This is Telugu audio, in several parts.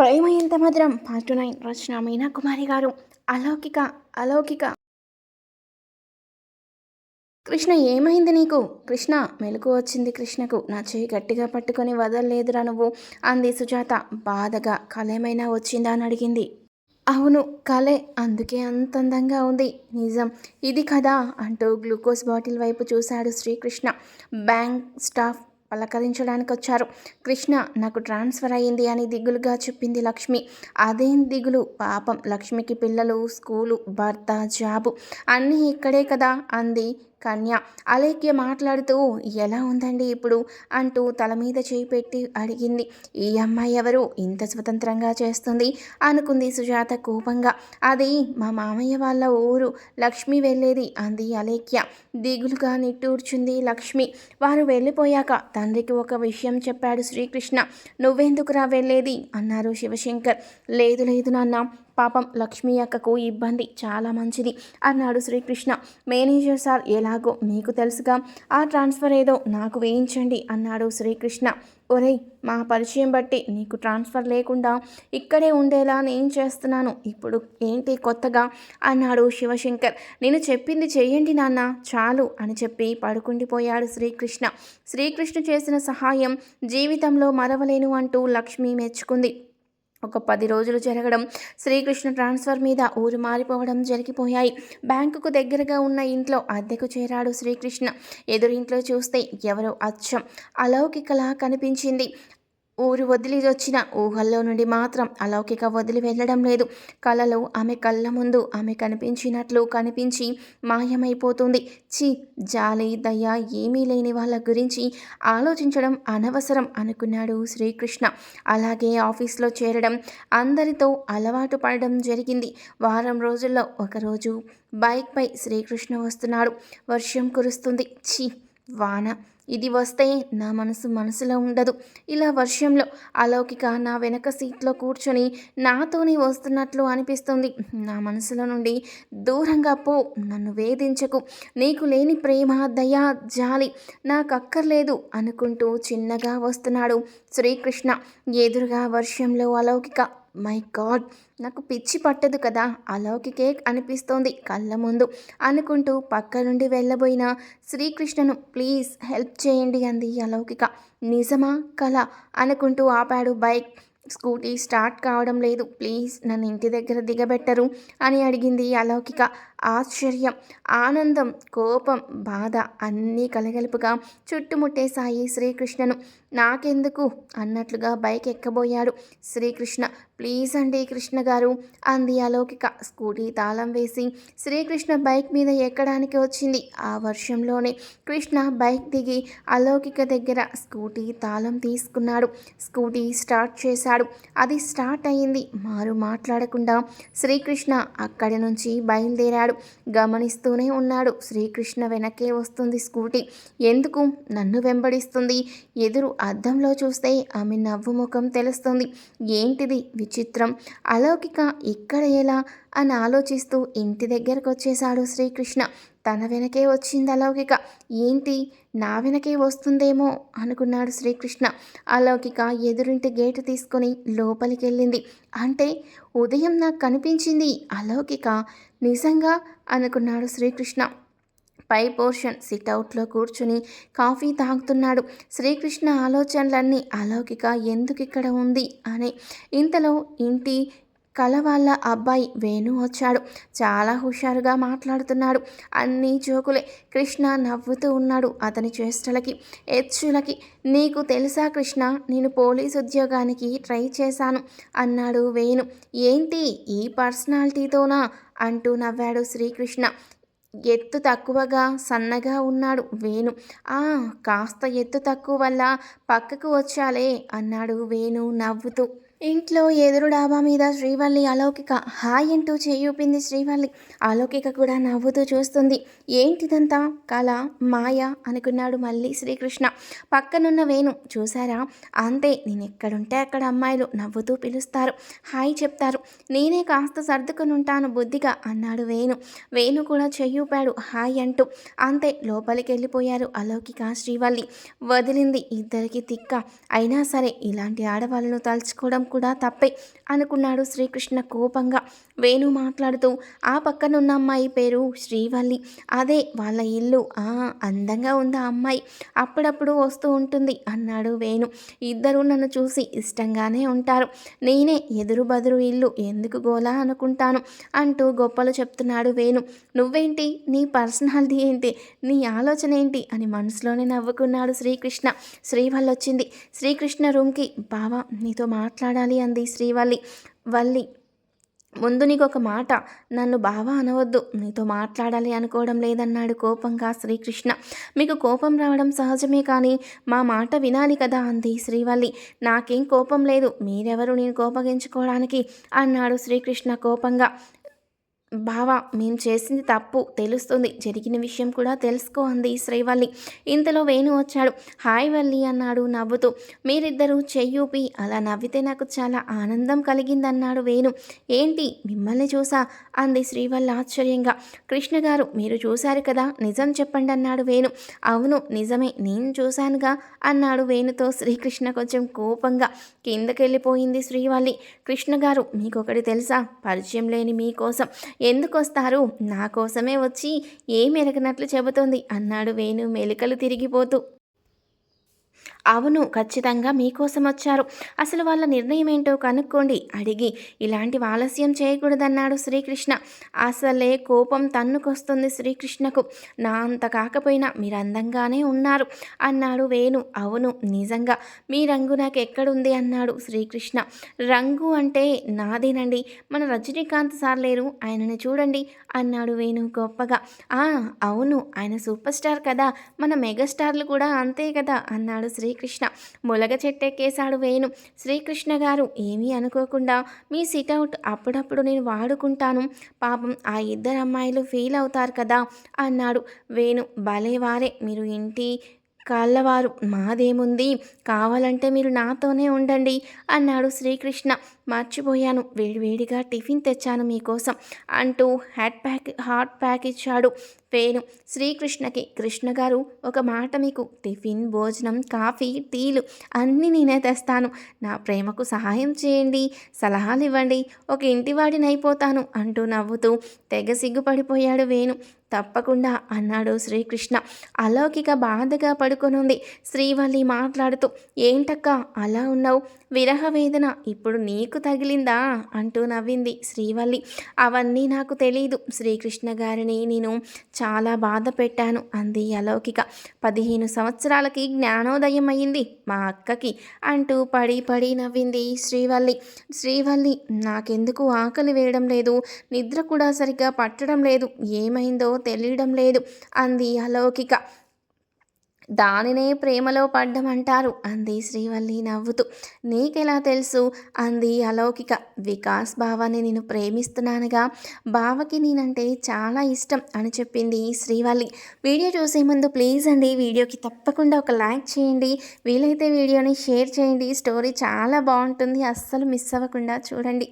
ప్రేమ ఎంత మాత్రం పార్ట్ నైన్ రచన మీనా కుమారి గారు. అలౌకిక అలౌకిక. కృష్ణ ఏమైంది నీకు? కృష్ణ మెలకు వచ్చింది కృష్ణకు. నా చేయి గట్టిగా పట్టుకొని వదలలేదురా నువ్వు అంది సుజాత. బాధగా కలేమైనా వచ్చిందా అని అడిగింది. అవును కలే. అందుకే అంత అందంగా ఉంది. నిజం ఇది కదా అంటూ గ్లూకోజ్ బాటిల్ వైపు చూశాడు శ్రీకృష్ణ. బ్యాంక్ స్టాఫ్ పలకరించడానికి వచ్చారు కృష్ణ నాకు ట్రాన్స్ఫర్ అయ్యింది అని దిగులుగా చెప్పింది లక్ష్మి. అదేం దిగులు పాపం లక్ష్మికి పిల్లలు స్కూలు భర్త జాబు అన్నీ ఇక్కడే కదా అంది కన్య అలేఖ్య మాట్లాడుతూ ఎలా ఉందండి ఇప్పుడు? అంటూ తల మీద చేయి పెట్టి అడిగింది. ఈ అమ్మాయి ఎవరు? ఇంత స్వతంత్రంగా చేస్తుంది? అనుకుంది సుజాత కోపంగా. అది మా మామయ్య వాళ్ళ ఊరు లక్ష్మి వెళ్ళేది అంది అలేఖ్య. దిగులుగా నిట్టూర్చుంది లక్ష్మి. వారు వెళ్ళిపోయాక తండ్రికి ఒక విషయం చెప్పాడు శ్రీకృష్ణ. నువ్వెందుకురా వెళ్ళేది? అన్నారు శివశంకర్. లేదు లేదు నాన్న. పాపం లక్ష్మీ అక్కకు ఇబ్బంది చాలా మంచిది. అన్నాడు శ్రీకృష్ణ. మేనేజర్ సార్ ఎలాగో మీకు తెలుసుగా. ఆ ట్రాన్స్ఫర్ ఏదో నాకు వేయించండి అన్నాడు శ్రీకృష్ణ. ఒరేయ్ మా పరిచయం బట్టి నీకు ట్రాన్స్ఫర్ లేకుండా ఇక్కడే ఉండేలా నేను చేస్తున్నాను. ఇప్పుడు ఏంటి కొత్తగా? అన్నాడు శివశంకర్. నేను చెప్పింది చెయ్యండి నాన్న చాలు అని చెప్పి పడుకుండిపోయాడు శ్రీకృష్ణ. శ్రీకృష్ణ చేసిన సహాయం జీవితంలో మరవలేను అంటూ లక్ష్మి మెచ్చుకుంది. ఒక పది రోజులు జరగడం శ్రీకృష్ణ ట్రాన్స్ఫర్ మీద ఊరు మారిపోవడం జరిగిపోయాయి. బ్యాంకుకు దగ్గరగా ఉన్న ఇంట్లో అద్దెకు చేరాడు శ్రీకృష్ణ. ఎదురింట్లో చూస్తే ఎవరో అచ్చం అలౌకికలా కనిపించింది. ఊరు వదిలి వచ్చిన ఊహల్లో నుండి మాత్రం అలౌకిక వదిలి వెళ్ళడం లేదు. కలలో ఆమె కళ్ళ ముందు ఆమె కనిపించినట్లు కనిపించి మాయమైపోతుంది. చి జాలి దయ ఏమీ లేని వాళ్ళ గురించి ఆలోచించడం అనవసరం అనుకున్నాడు శ్రీకృష్ణ. అలాగే ఆఫీస్లో చేరడం అందరితో అలవాటు పడడం జరిగింది. వారం రోజుల్లో ఒకరోజు బైక్పై శ్రీకృష్ణ వస్తున్నాడు. వర్షం కురుస్తుంది. చి వాన ఇది వస్తే నా మనసు మనసులో ఉండదు. ఇలా వర్షంలో అలౌకిక నా వెనక సీట్లో కూర్చొని నాతోనే వస్తున్నట్లు అనిపిస్తుంది. నా మనసులో నుండి దూరంగా పో నన్ను వేధించకు. నీకు లేని ప్రేమ దయ జాలి నాకు అక్కర్లేదు అనుకుంటూ చిన్నగా వస్తున్నాడు శ్రీకృష్ణ. ఎదురుగా వర్షంలో అలౌకిక మై గాడ్ నాకు పిచ్చి పట్టదు కదా? అలౌకికే అనిపిస్తోంది కళ్ళ ముందు. అనుకుంటూ పక్క నుండి వెళ్ళబోయిన శ్రీకృష్ణను ప్లీజ్ హెల్ప్ చేయండి అంది అలౌకిక. నిజమా? కళ? అనుకుంటూ ఆపాడు బైక్. స్కూటీ స్టార్ట్ కావడం లేదు ప్లీజ్ నన్ను ఇంటి దగ్గర దిగబెట్టరు అని అడిగింది అలౌకిక. ఆశ్చర్యం ఆనందం కోపం బాధ అన్నీ కలగలుపుగా చుట్టుముట్టేశాయి శ్రీకృష్ణను. నాకెందుకు? అన్నట్లుగా బైక్ ఎక్కబోయాడు శ్రీకృష్ణ. ప్లీజ్ అండి కృష్ణ గారు అంది అలౌకిక. స్కూటీ తాళం వేసి శ్రీకృష్ణ బైక్ మీద ఎక్కడానికి వచ్చింది. ఆ వర్షంలోనే కృష్ణ బైక్ దిగి అలౌకిక దగ్గర స్కూటీ తాళం తీసుకున్నాడు. స్కూటీ స్టార్ట్ చేశాడు. అది స్టార్ట్ అయింది. మారు మాట్లాడకుండా శ్రీకృష్ణ అక్కడి నుంచి బయలుదేరాడు. గమనిస్తూనే ఉన్నాడు. శ్రీకృష్ణ వెనకే వస్తుంది స్కూటీ. ఎందుకు? నన్ను వెంబడిస్తుంది. ఎదురు అద్దంలో చూస్తే ఆమె నవ్వు ముఖం తెలుస్తుంది. ఏంటిది విచిత్రం? అలౌకిక ఇక్కడ ఎలా? అని ఆలోచిస్తూ ఇంటి దగ్గరకు వచ్చేశాడు శ్రీకృష్ణ. తన వెనకే వచ్చింది అలౌకిక. ఏంటి? నా వెనకే వస్తుందేమో అనుకున్నాడు శ్రీకృష్ణ. అలౌకిక ఎదురింటి గేటు తీసుకొని లోపలికి వెళ్ళింది అంటే ఉదయం నాకు కనిపించింది అలౌకిక. నిజంగా అనుకున్నాడు శ్రీకృష్ణ. పై పోర్షన్ సిట్అవుట్లో కూర్చుని కాఫీ తాగుతున్నాడు. శ్రీకృష్ణ ఆలోచనలన్నీ అలౌకిక ఎందుకు ఇక్కడ ఉంది అని. ఇంతలో ఇంటి కల వాళ్ళ అబ్బాయి వేణు వచ్చాడు. చాలా హుషారుగా మాట్లాడుతున్నాడు. అన్నీ జోకులే. కృష్ణ నవ్వుతూ ఉన్నాడు అతని చేష్టలకి హెచ్చులకి నీకు తెలుసా కృష్ణ నేను పోలీస్ ఉద్యోగానికి ట్రై చేశాను అన్నాడు వేణు. ఏంటి ఈ పర్సనాలిటీతోనా? అంటూ నవ్వాడు శ్రీకృష్ణ. ఎత్తు తక్కువగా సన్నగా ఉన్నాడు వేణు. ఆ కాస్త ఎత్తు తక్కువ వల్ల పక్కకు వచ్చాలే అన్నాడు వేణు నవ్వుతూ. ఇంట్లో ఎదురు డాబా మీద శ్రీవల్లి అలౌకిక. హాయ్ అంటూ చేయూపింది శ్రీవల్లి. అలౌకిక కూడా నవ్వుతూ చూస్తుంది. ఏంటిదంతా? కళ మాయ అనుకున్నాడు మళ్ళీ శ్రీకృష్ణ. పక్కనున్న వేణు చూసారా అంతే నేను ఎక్కడుంటే అక్కడ అమ్మాయిలు నవ్వుతూ పిలుస్తారు. హాయ్ చెప్తారు. నేనే కాస్త సర్దుకుని ఉంటాను బుద్ధిగా అన్నాడు వేణు. వేణు కూడా చెయ్యూపాడు హాయ్ అంటూ. అంతే లోపలికి వెళ్ళిపోయారు అలౌకిక శ్రీవల్లి. వదిలింది ఇద్దరికి తిక్క. అయినా సరే ఇలాంటి ఆడవాళ్ళను తలుచుకోవడం కూడా తప్పే అనుకున్నాడు శ్రీకృష్ణ కోపంగా. వేణు మాట్లాడుతూ ఆ పక్కనున్న అమ్మాయి పేరు శ్రీవల్లి. అదే వాళ్ళ ఇల్లు. ఆ అందంగా ఉంది ఆ అమ్మాయి. అప్పుడప్పుడు వస్తూ ఉంటుంది అన్నాడు వేణు. ఇద్దరు నన్ను చూసి ఇష్టంగానే ఉంటారు. నేనే ఎదురు బదురు ఇల్లు ఎందుకు గోలా అనుకుంటాను? అంటూ గొప్పలు చెప్తున్నాడు వేణు. నువ్వేంటి? నీ పర్సనాలిటీ ఏంటి? నీ ఆలోచన ఏంటి? అని మనసులోనే నవ్వుకున్నాడు శ్రీకృష్ణ. శ్రీవల్లి వచ్చింది శ్రీకృష్ణ రూమ్కి బావా నీతో మాట్లాడాలి అంది శ్రీవల్లి. వల్లి ముందు నీకు ఒక మాట. నన్ను బావా అనవద్దు. నీతో మాట్లాడాలి అనుకోవడం లేదన్నాడు కోపంగా శ్రీకృష్ణ. మీకు కోపం రావడం సహజమే కానీ మా మాట వినాలి కదా అంది శ్రీవల్లి. నాకేం కోపం లేదు. మీరెవరు నేను కోపగించుకోవడానికి? అన్నాడు శ్రీకృష్ణ కోపంగా. బావా మేము చేసింది తప్పు తెలుస్తుంది. జరిగిన విషయం కూడా తెలుసుకో అంది శ్రీవల్లి. ఇంతలో వేణు వచ్చాడు. హాయ్ వల్లి అన్నాడు నవ్వుతూ. మీరిద్దరూ చెయ్యూపి అలా నవ్వితే నాకు చాలా ఆనందం కలిగిందన్నాడు వేణు. ఏంటి మిమ్మల్ని చూసా? అంది శ్రీవల్లి ఆశ్చర్యంగా. కృష్ణ గారు మీరు చూశారు కదా నిజం చెప్పండి అన్నాడు వేణు. అవును నిజమే నేను చూశానుగా అన్నాడు వేణుతో శ్రీకృష్ణ కొంచెం కోపంగా. కిందకెళ్ళిపోయింది శ్రీవల్లి. కృష్ణ గారు మీకొకటి తెలుసా? పరిచయం లేని మీకోసం ఎందుకు వస్తారు నా కోసమే వచ్చి ఏం ఎరగనట్లు చెబుతోంది? అన్నాడు వేణు మెలికలు తిరిగిపోతూ. అవును ఖచ్చితంగా మీకోసం వచ్చారు. అసలు వాళ్ళ నిర్ణయం ఏంటో కనుక్కోండి. అడిగి ఇలాంటి ఆలస్యం చేయకూడదన్నాడు శ్రీకృష్ణ. అసలే కోపం తన్నుకొస్తుంది శ్రీకృష్ణకు. నా అంత కాకపోయినా మీరు అందంగానే ఉన్నారు అన్నాడు వేణు. అవును నిజంగా. మీ రంగు నాకు ఎక్కడుంది అన్నాడు శ్రీకృష్ణ. రంగు అంటే నాదేనండి. మన రజనీకాంత్ సార్ లేరు. ఆయనని చూడండి అన్నాడు వేణు గొప్పగా. ఆ అవును. ఆయన సూపర్ స్టార్ కదా. మన మెగాస్టార్లు కూడా అంతే కదా అన్నాడు శ్రీకృష్ణ. ములగ చెట్టెక్కేశాడు వేణు. శ్రీకృష్ణ గారు ఏమీ అనుకోకుండా మీ సిట్అవుట్ అప్పుడప్పుడు నేను వాడుకుంటాను. పాపం ఆ ఇద్దరు అమ్మాయిలు ఫీల్ అవుతారు కదా అన్నాడు. వేణు భలేవారే మీరు ఇంటి కాళ్ళవారు మాదేముంది? కావాలంటే మీరు నాతోనే ఉండండి అన్నాడు శ్రీకృష్ణ. మర్చిపోయాను. వేడివేడిగా టిఫిన్ తెచ్చాను మీకోసం అంటూ హ్యాట్ ప్యాక్ హాట్ ప్యాక్ ఇచ్చాడు వేణు. శ్రీకృష్ణకి కృష్ణ గారు ఒక మాట మీకు. టిఫిన్ భోజనం కాఫీ టీలు అన్నీ నేనే తెస్తాను. నా ప్రేమకు సహాయం చేయండి సలహాలు ఇవ్వండి ఒక ఇంటివాడినైపోతాను అయిపోతాను అంటూ నవ్వుతూ తెగ సిగ్గుపడిపోయాడు వేణు. తప్పకుండా అన్నాడు శ్రీకృష్ణ. అలౌకిక బాధగా పడుకొనుంది. శ్రీవల్లి మాట్లాడుతూ ఏంటక్క అలా ఉన్నావు? విరహ వేదన ఇప్పుడు నీకు తగిలిందా? అంటూ నవ్వింది శ్రీవల్లి. అవన్నీ నాకు తెలియదు శ్రీకృష్ణ గారిని నేను చాలా బాధ పెట్టాను అంది అలౌకిక. పదిహేను సంవత్సరాలకి జ్ఞానోదయం అయింది మా అక్కకి అంటూ పడి పడి నవ్వింది శ్రీవల్లి. శ్రీవల్లి నాకెందుకు ఆకలి వేయడం లేదు? నిద్ర కూడా సరిగ్గా పట్టడం లేదు. ఏమైందో తెలియడం లేదు. అంది అలౌకిక. దానినే ప్రేమలో పడ్డమంటారు అంది శ్రీవల్లి నవ్వుతూ. నీకెలా తెలుసు? అంది అలౌకిక. వికాస్ బావాని నేను ప్రేమిస్తున్నానుగా. బావకి నేనంటే చాలా ఇష్టం అని చెప్పింది శ్రీవల్లి. వీడియో చూసే ముందు ప్లీజ్ అండి వీడియోకి తప్పకుండా ఒక లైక్ చేయండి. వీలైతే వీడియోని షేర్ చేయండి. స్టోరీ చాలా బాగుంటుంది అస్సలు మిస్ అవ్వకుండా చూడండి.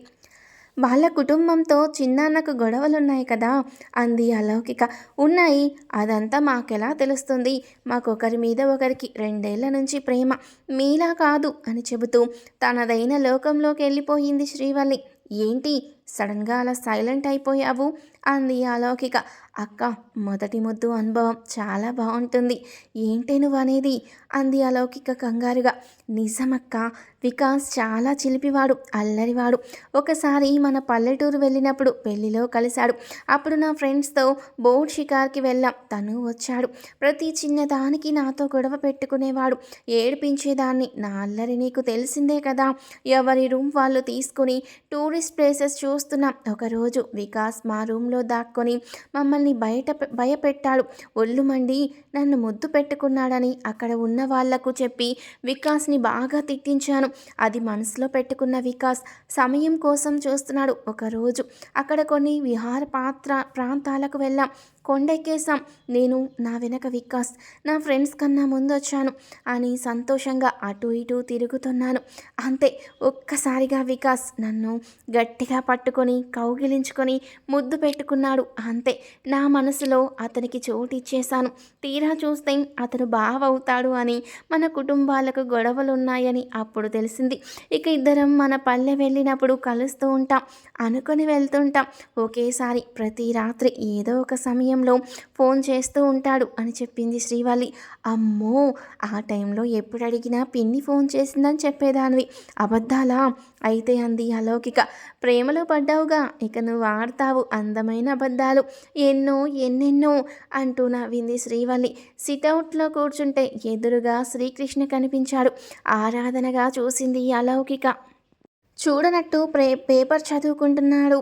వాళ్ళ కుటుంబంతో చిన్నాన్నకు గొడవలున్నాయి కదా అంది అలౌకిక. ఉన్నాయి అదంతా మాకెలా తెలుస్తుంది? మాకొకరి మీద ఒకరికి రెండేళ్ళ నుంచి ప్రేమ. మీలా కాదు అని చెబుతూ తనదైన లోకంలోకి వెళ్ళిపోయింది శ్రీవల్లి. ఏంటి సడన్గా అలా సైలెంట్ అయిపోయావు? అంది అలౌకిక. అక్క మొదటి ముద్దు అనుభవం చాలా బాగుంటుంది. ఏంటి నువ్వు అనేది అంది అలౌకిక కంగారుగా. నిజమక్క వికాస్ చాలా చిలిపివాడు అల్లరివాడు. ఒకసారి మన పల్లెటూరు వెళ్ళినప్పుడు పెళ్ళిలో కలిశాడు. అప్పుడు నా ఫ్రెండ్స్తో బోట్ షికార్కి వెళ్ళాం. తను వచ్చాడు. ప్రతి చిన్నదానికి నాతో గొడవ పెట్టుకునేవాడు. ఏడిపించేదాన్ని. నా అల్లరి నీకు తెలిసిందే కదా. ఎవరి రూమ్ వాళ్ళు తీసుకుని టూరిస్ట్ ప్లేసెస్ చూస్తున్నాం. ఒకరోజు వికాస్ మా రూమ్లో దాక్కొని మమ్మల్ని బయట భయపెట్టాడు. ఒళ్ళు మండి నన్ను ముద్దు పెట్టుకున్నాడని అక్కడ ఉన్న వాళ్ళకు చెప్పి వికాస్ని బాగా తిట్టించాను. అది మనసులో పెట్టుకున్న వికాస్ సమయం కోసం చూస్తున్నాడు. ఒకరోజు అక్కడ కొన్ని విహార పాత్ర ప్రాంతాలకు వెళ్ళాం. కొండెక్కేసాం నేను నా వెనక వికాస్ నా ఫ్రెండ్స్ కన్నా ముందు వచ్చాను అని సంతోషంగా అటు ఇటు తిరుగుతున్నాను. అంతే ఒక్కసారిగా వికాస్ నన్ను గట్టిగా పట్టుకొని కౌగిలించుకొని ముద్దు పెట్టుకున్నాడు. అంతే నా మనసులో అతనికి చోటు ఇచ్చేశాను తీరా చూస్తే అతను బావవుతాడు అని మన కుటుంబాలకు గొడవలు ఉన్నాయని అప్పుడు తెలిసింది. ఇక ఇద్దరం మన పల్లె వెళ్ళినప్పుడు కలుస్తూ ఉంటాం అనుకొని వెళ్తుంటాం. ఒకేసారి ప్రతి రాత్రి ఏదో ఒక సమయం సమయంలో ఫోన్ చేస్తూ ఉంటాడు అని చెప్పింది శ్రీవల్లి అమ్మో ఆ టైంలో ఎప్పుడు అడిగినా పిన్ని ఫోన్ చేసిందని చెప్పేదానివి. అబద్ధాలా? అయితే అంది అలౌకిక. ప్రేమలో పడ్డావుగా ఇక నువ్వు ఆడతావు అందమైన అబద్ధాలు. ఎన్నో ఎన్నెన్నో అంటూ నవ్వింది శ్రీవల్లి సిటౌట్లో కూర్చుంటే ఎదురుగా శ్రీకృష్ణ కనిపించాడు. ఆరాధనగా చూసింది అలౌకిక. చూడనట్టు ప్రే పేపర్ చదువుకుంటున్నాడు.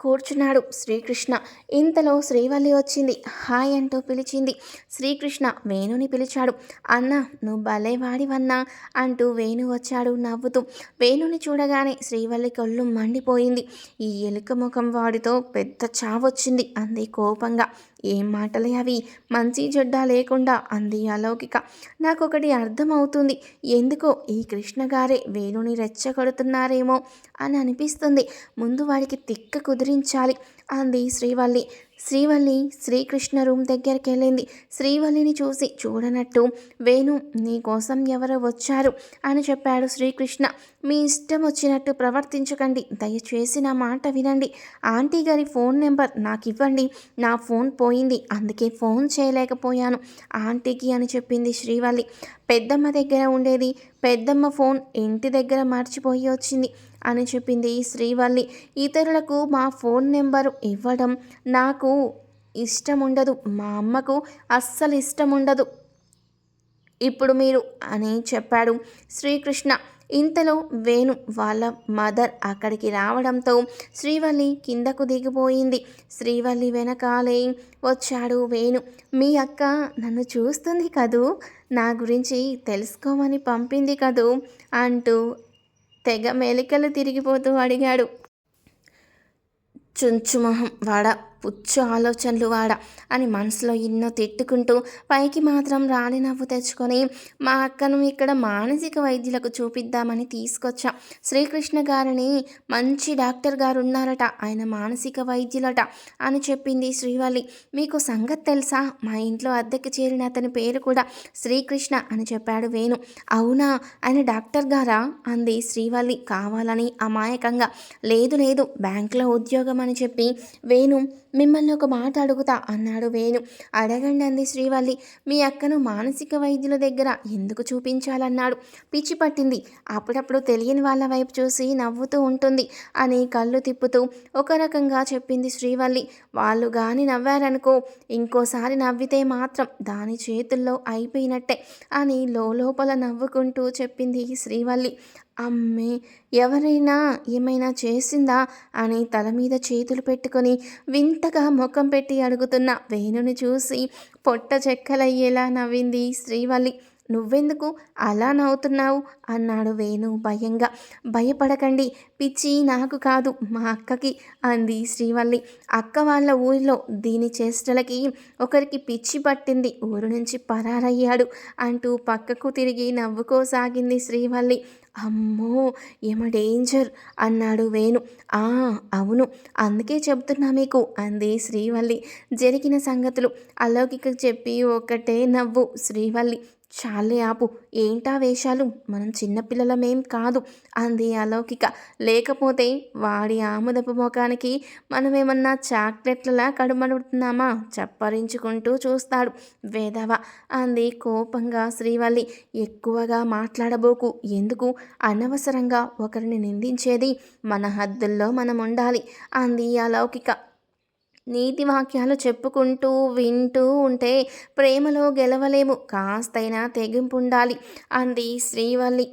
కూర్చున్నాడు శ్రీకృష్ణ. ఇంతలో శ్రీవల్లి వచ్చింది. హాయ్ అంటూ పిలిచింది. శ్రీకృష్ణ వేణుని పిలిచాడు. అన్న నువ్వు భలే వాడివన్నా అంటూ వేణు వచ్చాడు నవ్వుతూ. వేణుని చూడగానే శ్రీవల్లి కళ్ళు మండిపోయింది. ఈ ఎలుక ముఖం వాడితో పెద్ద చావొచ్చింది అంది కోపంగా. ఏం మాటలే అవి? మంచి చెడ్డ లేకుండా అంది అలౌకిక. నాకొకటి అర్థమవుతుంది. ఎందుకో ఈ కృష్ణగారే వేణుని రెచ్చగొడుతున్నారేమో అని అనిపిస్తుంది. ముందు వాడికి తిక్క కుదిరించాలి అంది శ్రీవల్లి. శ్రీవల్లి శ్రీకృష్ణ రూమ్ దగ్గరికి వెళ్ళింది. శ్రీవల్లిని చూసి చూడనట్టు వేణు నీ కోసం వచ్చారు? అని చెప్పాడు శ్రీకృష్ణ. మీ ఇష్టం వచ్చినట్టు ప్రవర్తించకండి. దయచేసి నా మాట వినండి. ఆంటీ గారి ఫోన్ నెంబర్ నాకు ఇవ్వండి. నా ఫోన్ పోయింది. అందుకే ఫోన్ చేయలేకపోయాను ఆంటీకి అని చెప్పింది శ్రీవల్లి. పెద్దమ్మ దగ్గర ఉండేది. పెద్దమ్మ ఫోన్ ఇంటి దగ్గర మర్చిపోయి వచ్చింది. అని చెప్పింది శ్రీవల్లి. ఇతరులకు మా ఫోన్ నెంబర్ ఇవ్వడం నాకు ఇష్టం ఉండదు మా అమ్మకు అస్సలు ఇష్టం ఉండదు ఇప్పుడు మీరు అని చెప్పాడు శ్రీకృష్ణ. ఇంతలో వేణు వాళ్ళ మదర్ అక్కడికి రావడంతో శ్రీవల్లి కిందకు దిగిపోయింది. శ్రీవల్లి వెనకాలే వచ్చాడు వేణు. మీ అక్క నన్ను చూస్తుంది కదూ? నా గురించి తెలుసుకోమని పంపింది కదూ? అంటూ తెగ మేలికలు తిరిగిపోతూ అడిగాడు. చుంచుమొహం వాడ పుచ్చు ఆలోచనలు వాడ అని మనసులో ఎన్నో తిట్టుకుంటూ పైకి మాత్రం రాని నవ్వు తెచ్చుకొని మా అక్కను ఇక్కడ మానసిక వైద్యులకు చూపిద్దామని తీసుకొచ్చా. శ్రీకృష్ణ గారిని మంచి డాక్టర్ గారు ఉన్నారట ఆయన మానసిక వైద్యులట అని చెప్పింది శ్రీవల్లి. మీకు సంగతి తెలుసా? మా ఇంట్లో అద్దెకి చేరిన అతని పేరు కూడా శ్రీకృష్ణ అని చెప్పాడు వేణు. అవునా? ఆయన డాక్టర్ గారా? అంది శ్రీవల్లి. కావాలని అమాయకంగా. లేదు లేదు. బ్యాంకులో ఉద్యోగం అని చెప్పి వేణు మిమ్మల్ని ఒక మాట అడుగుతా అన్నాడు వేణు. అడగండి అంది శ్రీవల్లి. మీ అక్కను మానసిక వైద్యుల దగ్గర ఎందుకు చూపించాలన్నాడు. పిచ్చి పట్టింది. అప్పుడప్పుడు తెలియని వాళ్ళ వైపు చూసి నవ్వుతూ ఉంటుంది అని కళ్ళు తిప్పుతూ ఒక రకంగా చెప్పింది శ్రీవల్లి. వాళ్ళు గాని నవ్వారనుకో ఇంకోసారి నవ్వితే మాత్రం దాని చేతుల్లో అయిపోయినట్టే అని లోపల నవ్వుకుంటూ చెప్పింది శ్రీవల్లి. అమ్మే ఎవరైనా ఏమైనా చేసిందా? అని తల మీద చేతులు పెట్టుకొని వింతగా ముఖం పెట్టి అడుగుతున్న వేణుని చూసి పొట్ట చెక్కలయ్యేలా నవ్వింది శ్రీవల్లి. నువ్వెందుకు అలా నవ్వుతున్నావు? అన్నాడు వేణు భయంగా. భయపడకండి పిచ్చి నాకు కాదు మా అక్కకి అంది శ్రీవల్లి. అక్క వాళ్ళ ఊరిలో దీని చేష్టలకి ఒకరికి పిచ్చి పట్టింది ఊరు నుంచి పరారయ్యాడు అంటూ పక్కకు తిరిగి నవ్వుకోసాగింది శ్రీవల్లి. అమ్మో ఏమ డేంజర్ అన్నాడు వేణు. ఆ అవును అందుకే చెబుతున్నా మీకు అంది శ్రీవల్లి. జరిగిన సంగతులు అలౌకిక చెప్పి ఒకటే నవ్వు శ్రీవల్లి. చాలే ఆపు ఏంటా వేషాలు? మనం చిన్నపిల్లలమేం కాదు. అంది అలౌకిక. లేకపోతే వాడి ఆముదపు ముఖానికి మనమేమన్నా చాక్లెట్లలా కడుమడుతున్నామా? చప్పరించుకుంటూ చూస్తాడు వేదవ అంది కోపంగా శ్రీవల్లి. ఎక్కువగా మాట్లాడబోకు. ఎందుకు? అనవసరంగా ఒకరిని నిందించేది మన హద్దుల్లో మనం ఉండాలి అంది అలౌకిక. నీతి వాక్యాలు చెప్పుకుంటూ వింటూ ఉంటే ప్రేమలో గెలవలేము. కాస్తైనా తెగింపు ఉండాలి అంది శ్రీవల్లి.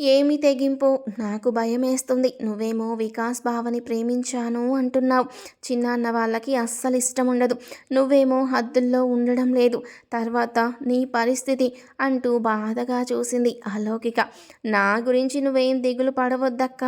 ఏమి తెగింపు? నాకు భయమేస్తుంది. నువ్వేమో వికాస్ బావని ప్రేమించాను అంటున్నావు. చిన్నాన్న వాళ్ళకి అస్సలు ఇష్టం ఉండదు నువ్వేమో హద్దుల్లో ఉండడం లేదు. తర్వాత నీ పరిస్థితి అంటూ బాధగా చూసింది అలౌకిక. నా గురించి నువ్వేం దిగులు పడవద్దక్క?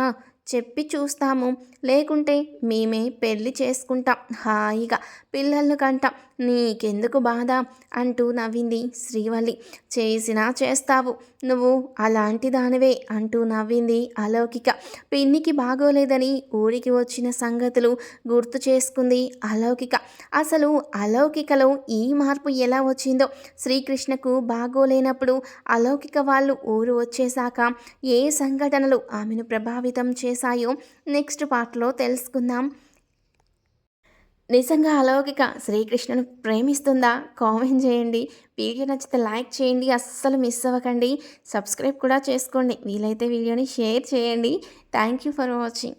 చెప్పి చూస్తాము. లేకుంటే మేమే పెళ్ళి చేసుకుంటాం. హాయిగా. పిల్లలను కంటాం. నీకెందుకు బాధ? అంటూ నవ్వింది శ్రీవల్లి. చేసినా చేస్తావు. నువ్వు అలాంటి దానివే అంటూ నవ్వింది అలౌకిక. పిన్నికి బాగోలేదని ఊరికి వచ్చిన సంగతులు గుర్తు చేసుకుంది అలౌకిక. అసలు అలౌకికలో ఈ మార్పు ఎలా వచ్చిందో? శ్రీకృష్ణకు బాగోలేనప్పుడు అలౌకిక వాళ్ళు ఊరు వచ్చేశాక ఏ సంఘటనలు ఆమెను ప్రభావితం చేశాయో నెక్స్ట్ పార్ట్లో తెలుసుకుందాం. నిజంగా అలౌకిక. శ్రీకృష్ణను ప్రేమిస్తుందా? కామెంట్ చేయండి. వీడియో నచ్చితే లైక్ చేయండి. అస్సలు మిస్ అవ్వకండి. సబ్స్క్రైబ్ కూడా చేసుకోండి. వీలైతే వీడియోని షేర్ చేయండి. Thank you for watching.